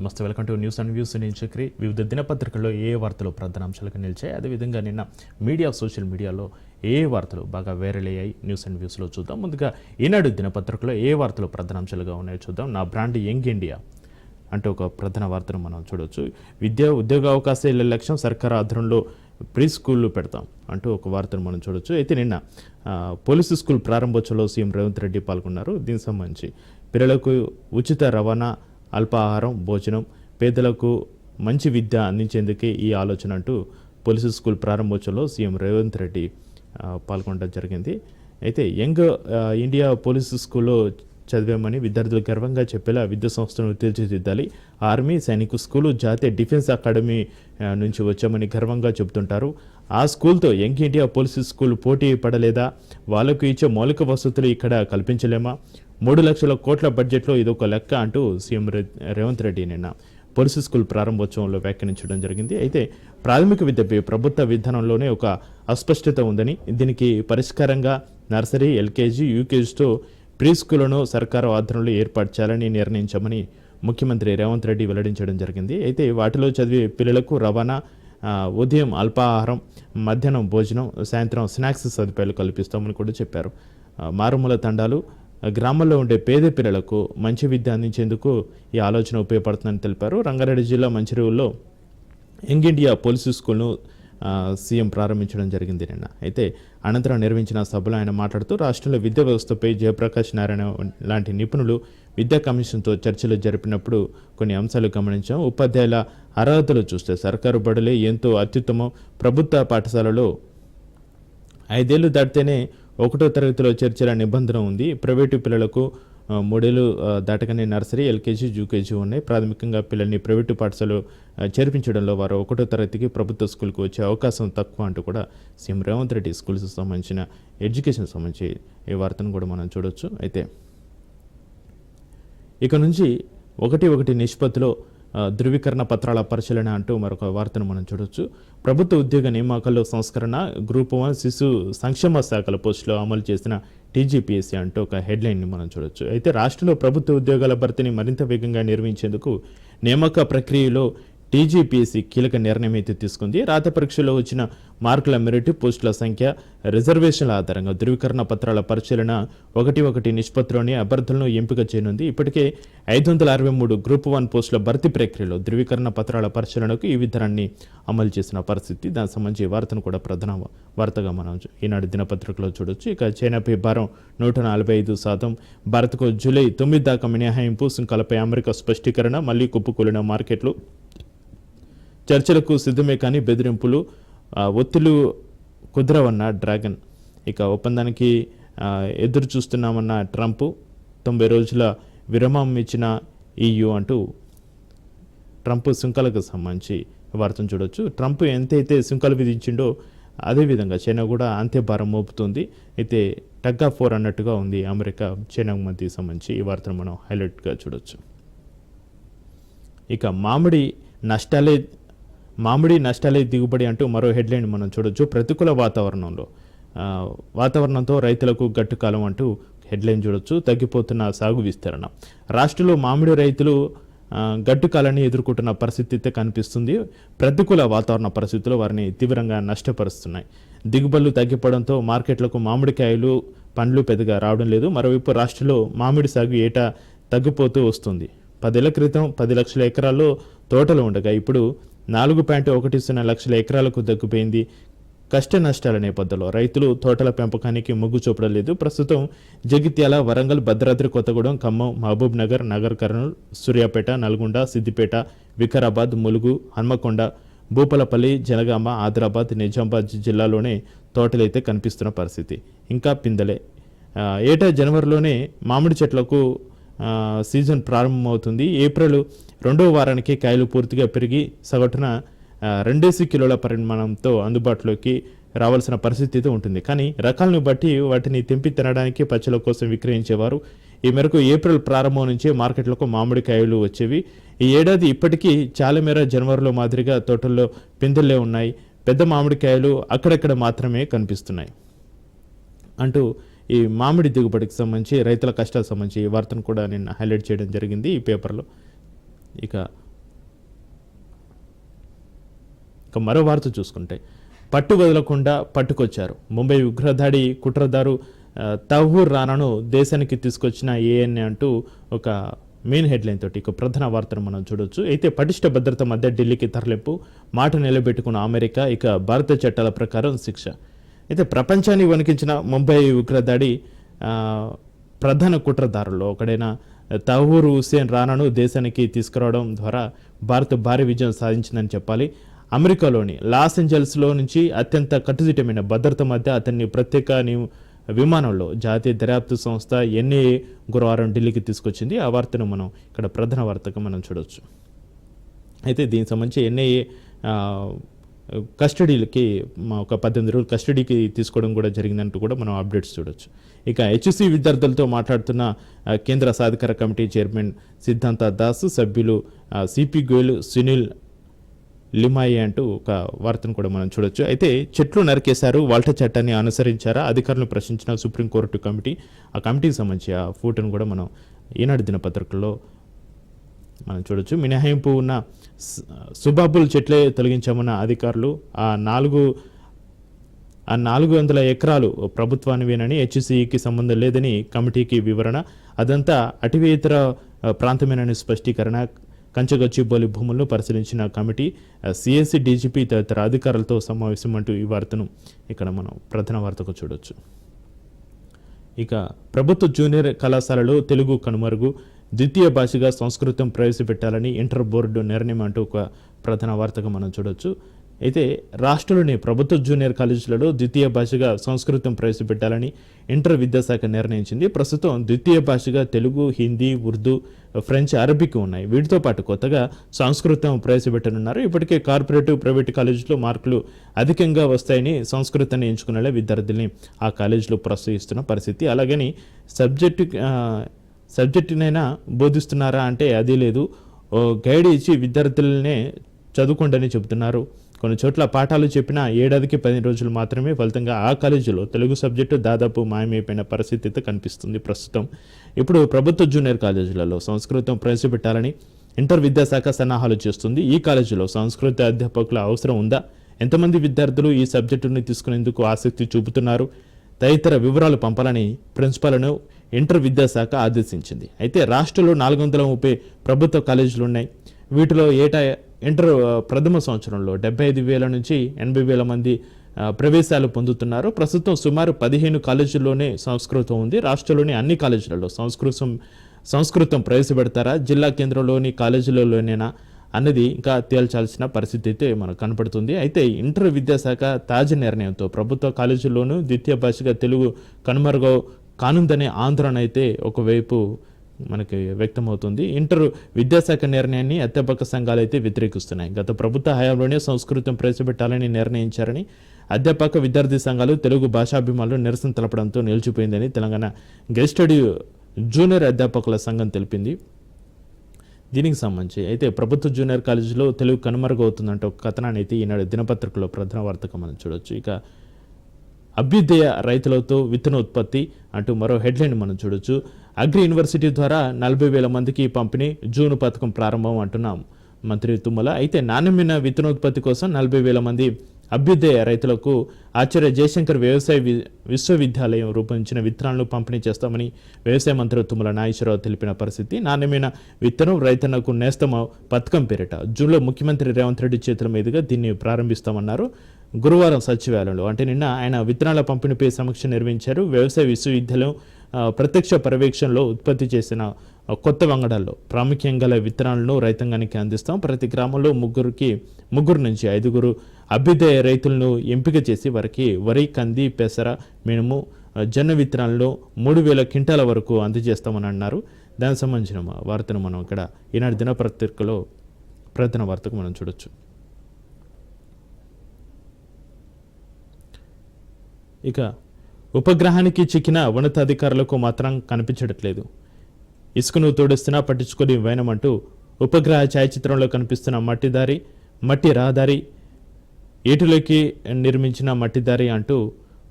నమస్తే welcome to news and views. నేను చక్రి. వివిధ దినపత్రికల్లో ఏ వార్తలు ప్రధాన అంశాలుగా నిలిచాయి? అదేవిధంగా నిన్న మీడియా సోషల్ మీడియాలో ఏ వార్తలు బాగా వైరల్ అయ్యాయి? న్యూస్ అండ్ వ్యూస్లో చూద్దాం. ముందుగా ఈనాడు దినపత్రికలో ఏ వార్తలు ప్రధాన అంశాలుగా ఉన్నాయో చూద్దాం. నా బ్రాండ్ యంగ్ ఇండియా అంటే ఒక ప్రధాన వార్తను మనం చూడవచ్చు విద్య ఉద్యోగ అవకాశాల లక్ష్యం సర్కార్ ఆధ్వర్యంలో ప్రీ స్కూళ్ళు పెడతాం అంటూ ఒక వార్తను మనం చూడొచ్చు. అయితే నిన్న పోలీసు స్కూల్ ప్రారంభోత్సవంలో సీఎం రేవంత్ రెడ్డి పాల్గొన్నారు. దీనికి సంబంధించి పిల్లలకు ఉచిత రవాణా అల్పాహారం భోజనం పేదలకు మంచి విద్య అందించేందుకే ఈ ఆలోచన అంటూ పోలీసు స్కూల్ ప్రారంభోత్సవంలో సీఎం రేవంత్ రెడ్డి పాల్గొనడం జరిగింది. అయితే యంగ్ ఇండియా పోలీసు స్కూల్లో చదివామని విద్యార్థులు గర్వంగా చెప్పేలా విద్యా సంస్థను తీర్చిదిద్దాలి. ఆర్మీ సైనిక స్కూలు జాతీయ డిఫెన్స్ అకాడమీ నుంచి వచ్చామని గర్వంగా చెబుతుంటారు. ఆ స్కూల్తో యంగ్ ఇండియా పోలీసు స్కూల్ పోటీ పడలేదా? వాళ్ళకు ఇచ్చే మౌలిక వసతులు ఇక్కడ కల్పించలేమా? మూడు లక్షల కోట్ల బడ్జెట్లో ఇదొక లెక్క అంటూ సీఎం రేవంత్ రెడ్డి నిన్న పోలీసు స్కూల్ ప్రారంభోత్సవంలో వ్యాఖ్యానించడం జరిగింది. అయితే ప్రాథమిక విద్యపై ప్రభుత్వ విధానంలోనే ఒక అస్పష్టత ఉందని దీనికి పరిష్కారంగా నర్సరీ ఎల్కేజీ యూకేజీతో ప్రీ స్కూళ్ళను సర్కారు ఆధ్వర్యంలో ఏర్పాటు చేయాలని నిర్ణయించామని ముఖ్యమంత్రి రేవంత్ రెడ్డి వెల్లడించడం జరిగింది. అయితే వాటిలో చదివే పిల్లలకు రవాణా ఉదయం అల్పాహారం మధ్యాహ్నం భోజనం సాయంత్రం స్నాక్స్ సదుపాయాలు కల్పిస్తామని కూడా చెప్పారు. మారుమూల తండాలు గ్రామంలో గ్రామాల్లో ఉండే పేద పిల్లలకు మంచి విద్య అందించేందుకు ఈ ఆలోచన ఉపయోగపడుతుందని తెలిపారు. రంగారెడ్డి జిల్లా మంచిర్యాలలో యంగ్ ఇండియా పోలీసు స్కూల్ను సీఎం ప్రారంభించడం జరిగింది నిన్న. అయితే అనంతరం నిర్వహించిన సభలో ఆయన మాట్లాడుతూ రాష్ట్రంలో విద్యా వ్యవస్థపై జయప్రకాష్ నారాయణ లాంటి నిపుణులు విద్యా కమిషన్తో చర్చలు జరిపినప్పుడు కొన్ని అంశాలు గమనించాం. ఉపాధ్యాయుల అర్హతలు చూస్తే సర్కారు బడులే ఎంతో అత్యుత్తమం. ప్రభుత్వ పాఠశాలలో ఐదేళ్ళు దాటితేనే ఒకటో తరగతిలో చేర్చేలా నిబంధన ఉంది. ప్రైవేటు పిల్లలకు మూడేళ్ళు ఆ, దాటగానే నర్సరీ ఎల్కేజీ యూకేజీ ఉన్నాయి. ప్రాథమికంగా పిల్లల్ని ప్రైవేటు పాఠశాలలో చేర్పించడంలో వారు ఒకటో తరగతికి ప్రభుత్వ స్కూల్కి వచ్చే అవకాశం తక్కువ అంటూ కూడా సీఎం రేవంత్ రెడ్డి స్కూల్స్ సంబంధించిన ఎడ్యుకేషన్ సంబంధించి ఈ వార్తను కూడా మనం చూడొచ్చు. అయితే ఇక నుంచి ఒకటి ఒకటి నిష్పత్తిలో ధృవీకరణ పత్రాల పరిశీలన అంటూ మరొక వార్తను మనం చూడొచ్చు. ప్రభుత్వ ఉద్యోగ నియామకాల్లో సంస్కరణ గ్రూప్ వన్ శిశు సంక్షేమ శాఖల పోస్టులో అమలు చేసిన టీజీపీఎస్సీ అంటూ ఒక హెడ్లైన్ని మనం చూడొచ్చు. అయితే రాష్ట్రంలో ప్రభుత్వ ఉద్యోగాల భర్తీని మరింత వేగంగా నిర్వహించేందుకు నియామక ప్రక్రియలో టీజీపీఎస్సీ కీలక నిర్ణయం అయితే తీసుకుంది. రాత పరీక్షలో వచ్చిన మార్కుల మెరిట్ పోస్టుల సంఖ్య రిజర్వేషన్ల ఆధారంగా ధృవీకరణ పత్రాల పరిశీలన ఒకటి ఒకటి నిష్పత్తిలోని అభ్యర్థులను ఎంపిక చేయనుంది. ఇప్పటికే ఐదు వందల అరవై మూడు గ్రూప్ వన్ పోస్టుల భర్తీ ప్రక్రియలో ధృవీకరణ పత్రాల పరిశీలనకు ఈ విధానాన్ని అమలు చేసిన పరిస్థితి. దానికి సంబంధించి వార్తను కూడా ప్రధాన వార్తగా మనం ఈనాడు దినపత్రికలో చూడొచ్చు. ఇక చైనాపై భారం నూట నలభై ఐదు శాతం. భారత్కు జూలై తొమ్మిది దాకా మినహాయింపు సుంకాలపై అమెరికా స్పష్టీకరణ మళ్ళీ కుప్పకూలిన మార్కెట్లు. చర్చలకు సిద్ధమే కానీ బెదిరింపులు ఒత్తులు కుదరవన్న డ్రాగన్. ఇక ఒప్పందానికి ఎదురు చూస్తున్నామన్న ట్రంప్ తొంభై రోజుల విరామం ఇచ్చిన ఈయూ అంటూ ట్రంప్ సుంకాలకు సంబంధించి వార్తను చూడొచ్చు. ట్రంప్ ఎంతైతే సుంకాలు విధించిండో అదేవిధంగా చైనా కూడా అంతే భారం మోపుతుంది. అయితే టగ్ ఆఫ్ ఫోర్ అన్నట్టుగా ఉంది. అమెరికా చైనా మధ్య సంబంధించి ఈ వార్తను మనం హైలైట్గా చూడొచ్చు. ఇక మామిడి నష్టాలే మామిడి నష్టాలే దిగుబడి అంటూ మరో హెడ్లైన్ మనం చూడొచ్చు. ప్రతికూల వాతావరణంలో. వాతావరణంతో రైతులకు గట్టుకాలం అంటూ హెడ్లైన్ చూడొచ్చు. తగ్గిపోతున్న సాగు విస్తరణ. రాష్ట్రంలో మామిడి రైతులు గట్టుకాలని ఎదుర్కొంటున్న పరిస్థితి అయితే కనిపిస్తుంది. ప్రతికూల వాతావరణ పరిస్థితులు వారిని తీవ్రంగా నష్టపరుస్తున్నాయి. దిగుబడులు తగ్గిపోవడంతో మార్కెట్లకు మామిడికాయలు పండ్లు పెద్దగా రావడం లేదు. మరోవైపు రాష్ట్రంలో మామిడి సాగు ఏటా తగ్గిపోతూ వస్తుంది. పదేళ్ళ క్రితం పది లక్షల ఎకరాల్లో తోటలు ఉండగా ఇప్పుడు నాలుగు పాయింట్ ఒకటి సున్నా లక్షల ఎకరాలకు దగ్గుపోయింది. కష్ట నష్టాల నేపథ్యంలో రైతులు తోటల పెంపకానికి మొగ్గు చూపడం లేదు. ప్రస్తుతం జగిత్యాల వరంగల్ భద్రాద్రి కొత్తగూడెం ఖమ్మం మహబూబ్ నగర్ నగర్ కర్నూలు సూర్యాపేట నల్గొండ సిద్దిపేట వికారాబాద్ ములుగు హన్మకొండ భూపాలపల్లి జనగామ ఆదిలాబాద్ నిజామాబాద్ జిల్లాలోనే తోటలైతే కనిపిస్తున్న పరిస్థితి. ఇంకా పిందలే. ఏటా జనవరిలోనే మామిడి చెట్లకు సీజన్ ప్రారంభమవుతుంది. ఏప్రిల్ రెండవ వారానికి కాయలు పూర్తిగా పెరిగి సగటున రెండేసి కిలోల పరిమాణంతో అందుబాటులోకి రావాల్సిన పరిస్థితి ఉంటుంది. కానీ రకాలను బట్టి వాటిని తెంపి తినడానికి పచ్చల కోసం విక్రయించేవారు. ఈ మేరకు ఏప్రిల్ ప్రారంభం నుంచే మార్కెట్లకు మామిడికాయలు వచ్చేవి. ఈ ఏడాది ఇప్పటికీ చాలా మేర జనవరిలో మాదిరిగా తోటల్లో పిందెల్లే ఉన్నాయి. పెద్ద మామిడికాయలు అక్కడక్కడ మాత్రమే కనిపిస్తున్నాయి. అంటూ ఈ మామిడి దిగుబడికి సంబంధించి రైతుల కష్టాలకు సంబంధించి ఈ వార్తను కూడా నేను హైలైట్ చేయడం జరిగింది ఈ పేపర్లో. ఇక ఇక మరో వార్త చూసుకుంటే పట్టు వదలకుండా పట్టుకొచ్చారు. ముంబై ఉగ్రదాడి కుట్రదారు తహూర్ రానాను దేశానికి తీసుకొచ్చిన ఏఎన్ఏ అంటూ ఒక మెయిన్ హెడ్లైన్ తోటి ఇక ప్రధాన వార్తను మనం చూడొచ్చు. అయితే పటిష్ట భద్రత మధ్య ఢిల్లీకి తరలింపు మాట నిలబెట్టుకున్న అమెరికా ఇక భారత చట్టాల ప్రకారం శిక్ష. అయితే ప్రపంచాన్ని వణికించిన ముంబై ఉగ్రదాడి దాడి ప్రధాన కుట్రదారుల్లో ఒకడైన తహూర్ హుస్సేన్ రానాను దేశానికి తీసుకురావడం ద్వారా భారత్ భారీ విజయం సాధించిందని చెప్పాలి. అమెరికాలోని లాస్ ఏంజల్స్లో నుంచి అత్యంత కట్టుదిట్టమైన భద్రత మధ్య అతన్ని ప్రత్యేక విమానంలో జాతీయ దర్యాప్తు సంస్థ ఎన్ఏఏ గురువారం ఢిల్లీకి తీసుకొచ్చింది. ఆ వార్తను మనం ఇక్కడ ప్రధాన వార్తగా మనం చూడవచ్చు అయితే దీనికి సంబంధించి ఎన్ఏఏ కస్టడీలకి ఒక పద్దెనిమిది రోజులు కస్టడీకి తీసుకోవడం కూడా జరిగిందంటూ కూడా మనం అప్డేట్స్ చూడొచ్చు. ఇక హెచ్సి విద్యార్థులతో మాట్లాడుతున్న కేంద్ర సాధికార కమిటీ చైర్మన్ సిద్ధాంత దాస్ సభ్యులు సిపి గోయల్ సునీల్ లిమాయి అంటూ ఒక వార్తను కూడా మనం చూడొచ్చు. అయితే చెట్లు నరికేశారు వాల్ట చట్టాన్ని అనుసరించారా అధికారులను ప్రశ్నించిన సుప్రీంకోర్టు కమిటీ ఆ కమిటీకి సంబంధించి ఆ ఫోటోను కూడా మనం ఈనాడు దినపత్రికల్లో మనం చూడొచ్చు. మినహాయింపు ఉన్న సుబాబుల్ చెట్లే తొలగించామన్న అధికారులు ఆ నాలుగు ఆ నాలుగు వందల ఎకరాలు ప్రభుత్వానివేనని హెచ్సిఈకి సంబంధం లేదని కమిటీకి వివరణ. అదంతా అటవీతర ఇతర ప్రాంతమేనని స్పష్టీకరణ. కంచగచ్చిబౌలి భూములను పరిశీలించిన కమిటీ సిఎస్సి డీజీపీ తదితర అధికారులతో సమావేశం అంటూ ఈ వార్తను ఇక్కడ మనం ప్రధాన వార్తకు చూడొచ్చు. ఇక ప్రభుత్వ జూనియర్ కళాశాలలో తెలుగు కనుమరుగు ద్వితీయ భాషగా సంస్కృతం ప్రవేశపెట్టాలని ఇంటర్ బోర్డు నిర్ణయం అంటూ ఒక ప్రధాన వార్తగా మనం చూడొచ్చు. అయితే రాష్ట్రంలోని ప్రభుత్వ జూనియర్ కాలేజీలలో ద్వితీయ భాషగా సంస్కృతం ప్రవేశపెట్టాలని ఇంటర్ విద్యాశాఖ నిర్ణయించింది. ప్రస్తుతం ద్వితీయ భాషగా తెలుగు హిందీ ఉర్దూ ఫ్రెంచ్ అరబిక్ ఉన్నాయి. వీటితో పాటు కొత్తగా సంస్కృతం ప్రవేశపెట్టనున్నారు. ఇప్పటికే కార్పొరేటివ్ ప్రైవేట్ కాలేజీలో మార్కులు అధికంగా వస్తాయని సంస్కృతాన్ని ఎంచుకునేలా విద్యార్థుల్ని ఆ కాలేజీలో ప్రోత్సహిస్తున్న పరిస్థితి. అలాగని సబ్జెక్టు సబ్జెక్టునైనా బోధిస్తున్నారా అంటే అది లేదు. ఓ గైడ్ ఇచ్చి విద్యార్థులనే చదువుకోండి చెబుతున్నారు. కొన్ని చోట్ల పాఠాలు చెప్పిన ఏడాదికి పది రోజులు మాత్రమే ఫలితంగా ఆ కాలేజీలో తెలుగు సబ్జెక్టు దాదాపు మాయమైపోయిన పరిస్థితి అయితే కనిపిస్తుంది ప్రస్తుతం. ఇప్పుడు ప్రభుత్వ జూనియర్ కాలేజీలలో సంస్కృతం ప్రవేశపెట్టాలని ఇంటర్ విద్యాశాఖ సన్నాహాలు చేస్తుంది. ఈ కాలేజీలో సంస్కృత అధ్యాపకుల అవసరం ఉందా? ఎంతమంది విద్యార్థులు ఈ సబ్జెక్టుని తీసుకునేందుకు ఆసక్తి చూపుతున్నారు? తదితర వివరాలు పంపాలని ప్రిన్సిపాల్ను ఇంటర్ విద్యాశాఖ ఆదేశించింది. అయితే రాష్ట్రంలో నాలుగు వందల ముప్పై ప్రభుత్వ కాలేజీలు ఉన్నాయి వీటిలో ఏటా ఇంటర్ ప్రథమ సంవత్సరంలో డెబ్బై ఐదు వేల నుంచి ఎనభై వేల మంది ప్రవేశాలు పొందుతున్నారు. ప్రస్తుతం సుమారు పదిహేను కాలేజీల్లోనే సంస్కృతం ఉంది. రాష్ట్రంలోని అన్ని కాలేజీలలో సంస్కృతం సంస్కృతం ప్రవేశపెడతారా? జిల్లా కేంద్రంలోని కాలేజీలలోనేనా? అన్నది ఇంకా తేల్చాల్సిన పరిస్థితి అయితే మనకు కనపడుతుంది. అయితే ఇంటర్ విద్యాశాఖ తాజా నిర్ణయంతో ప్రభుత్వ కాలేజీల్లోనూ ద్వితీయ భాషగా తెలుగు కనుమరుగు కానుందనే ఆందోళన అయితే ఒకవైపు మనకి వ్యక్తమవుతుంది. ఇంటర్ విద్యాశాఖ నిర్ణయాన్ని అధ్యాపక సంఘాలు అయితే వ్యతిరేకిస్తున్నాయి. గత ప్రభుత్వ హయాంలోనే సంస్కృతం ప్రవేశపెట్టాలని నిర్ణయించారని అధ్యాపక విద్యార్థి సంఘాలు తెలుగు భాషాభిమానులు నిరసన తెలపడంతో నిలిచిపోయిందని తెలంగాణ గెస్టడీ జూనియర్ అధ్యాపకుల సంఘం తెలిపింది. దీనికి సంబంధించి అయితే ప్రభుత్వ జూనియర్ కాలేజీలో తెలుగు కనుమరుగవుతుందంటే ఒక కథనాన్ని అయితే ఈనాడు దినపత్రికలో ప్రధాన వార్తగా మనం చూడొచ్చు. ఇక అభ్యుదయ రైతులతో విత్తనోత్పత్తి అంటూ మరో హెడ్లైన్ మనం చూడొచ్చు. అగ్రి యూనివర్సిటీ ద్వారా నలభై వేల మందికి పంపిణీ జూన్ పథకం ప్రారంభం అంటున్నాం. మంత్రి తుమ్మల అయితే నాణ్యమైన విత్తనోత్పత్తి కోసం నలభై వేల మంది అభ్యుదయ రైతులకు ఆచార్య జయశంకర్ వ్యవసాయ విశ్వవిద్యాలయం రూపొందించిన విత్తనాలను పంపిణీ చేస్తామని వ్యవసాయ మంత్రి తుమ్మల నాగేశ్వరరావు తెలిపిన పరిస్థితి. నాణ్యమైన విత్తనం రైతన్నకు నేస్తమ పథకం పేరిట జూన్లో ముఖ్యమంత్రి రేవంత్ రెడ్డి చేతుల మీదుగా దీన్ని ప్రారంభిస్తామన్నారు. గురువారం సచివాలయంలో అంటే నిన్న ఆయన విత్తనాల పంపిణీపై సమీక్ష నిర్వహించారు. వ్యవసాయ విశ్వవిద్యాలయం ప్రత్యక్ష పర్యవేక్షణలో ఉత్పత్తి చేసిన కొత్త వంగడాల్లో ప్రాముఖ్యం గల విత్తనాలను రైతాంగానికి అందిస్తాం. ప్రతి గ్రామంలో ముగ్గురికి ముగ్గురు నుంచి ఐదుగురు అభ్యుదయ రైతులను ఎంపిక చేసి వారికి వరి కంది పెసర మినుము జొన్న విత్తనాలను మూడు వేల క్వింటాల వరకు అందజేస్తామని అన్నారు. దానికి సంబంధించిన వార్తను మనం ఇక్కడ ఈనాడు దినపత్రికలో ప్రధాన వార్తకు మనం చూడొచ్చు. ఇక ఉపగ్రహానికి చిక్కిన ఉన్నతాధికారులకు మాత్రం కనిపించట్లేదు. ఇసుకను తోడిస్తున్నా పట్టించుకొని వేనమంటూ ఉపగ్రహ ఛాయాచిత్రంలో కనిపిస్తున్న మట్టిదారి మట్టి రహదారి ఏటులోకి నిర్మించిన మట్టిదారి అంటూ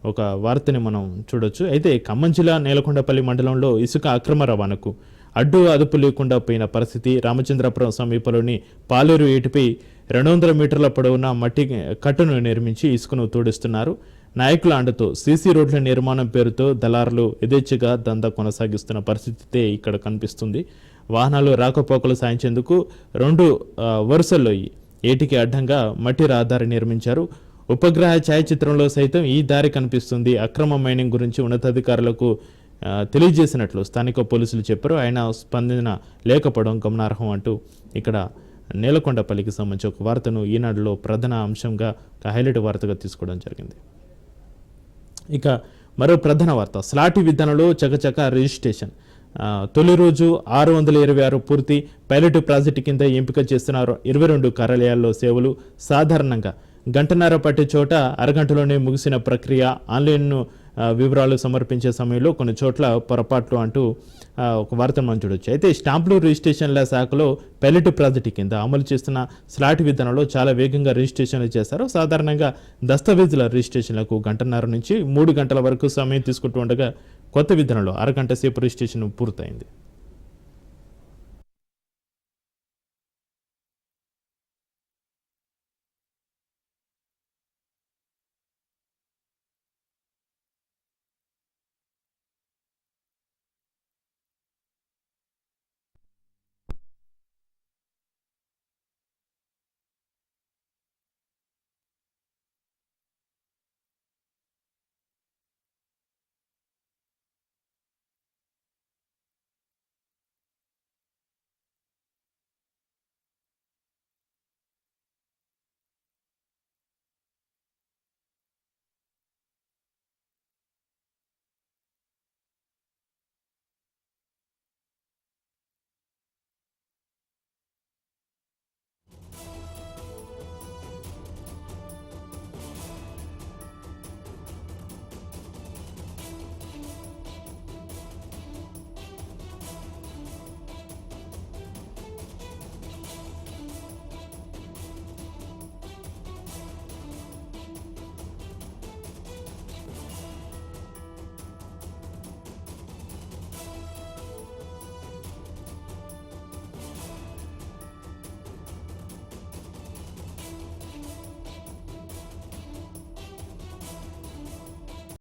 ఒక వార్తని మనం చూడొచ్చు. అయితే ఖమ్మం జిల్లా నేలకొండపల్లి మండలంలో ఇసుక అక్రమ రవాణాకు అడ్డు అదుపు లేకుండా పోయిన పరిస్థితి రామచంద్రపురం సమీపంలోని పాలేరు ఏటిపై రెండు వందల మీటర్ల పొడవున మట్టి కట్టును నిర్మించి ఇసుకను తోడిస్తున్నారు. నాయకుల అండతో సీసీ రోడ్ల నిర్మాణం పేరుతో దళారులు యథేచ్ఛగా దందా కొనసాగిస్తున్న పరిస్థితితే ఇక్కడ కనిపిస్తుంది. వాహనాలు రాకపోకలు సాయించేందుకు రెండు వరుసల్లో ఏటికి అడ్డంగా మట్టి రహదారి నిర్మించారు. ఉపగ్రహ ఛాయాచిత్రంలో సైతం ఈ దారి కనిపిస్తుంది. అక్రమ మైనింగ్ గురించి ఉన్నతాధికారులకు తెలియజేసినట్లు స్థానిక పోలీసులు చెప్పారు. ఆయన స్పందన లేకపోవడం గమనార్హం అంటూ ఇక్కడ నేలకొండపల్లికి సంబంధించి ఒక వార్తను ఈనాడులో ప్రధాన అంశంగా హైలైట్ వార్తగా తీసుకోవడం జరిగింది. ఇక మరో ప్రధాన వార్త. స్లాటి విధానంలో చకచక రిజిస్ట్రేషన్. తొలి రోజు ఆరు వందల ఇరవై ఆరు పూర్తి పైలట్ ప్రాజెక్టు కింద ఎంపిక చేస్తున్న ఇరవై రెండు కార్యాలయాల్లో సేవలు. సాధారణంగా గంటన్నర పట్టే చోట అరగంటలోనే ముగిసిన ప్రక్రియ. ఆన్లైన్ వివరాలు సమర్పించే సమయంలో కొన్ని చోట్ల పొరపాట్లు అంటూ ఒక వార్తను మనం చూడొచ్చు. అయితే స్టాంపులు రిజిస్ట్రేషన్ల శాఖలో పైలట్ ప్రాజెక్టు కింద అమలు చేస్తున్న స్లాట్ విధానంలో చాలా వేగంగా రిజిస్ట్రేషన్లు చేస్తారు సాధారణంగా దస్తావేజుల రిజిస్ట్రేషన్లకు గంటన్నర నుంచి మూడు గంటల వరకు సమయం తీసుకుంటూ ఉండగా కొత్త విధానంలో అరగంట సేపు రిజిస్ట్రేషన్ పూర్తయింది.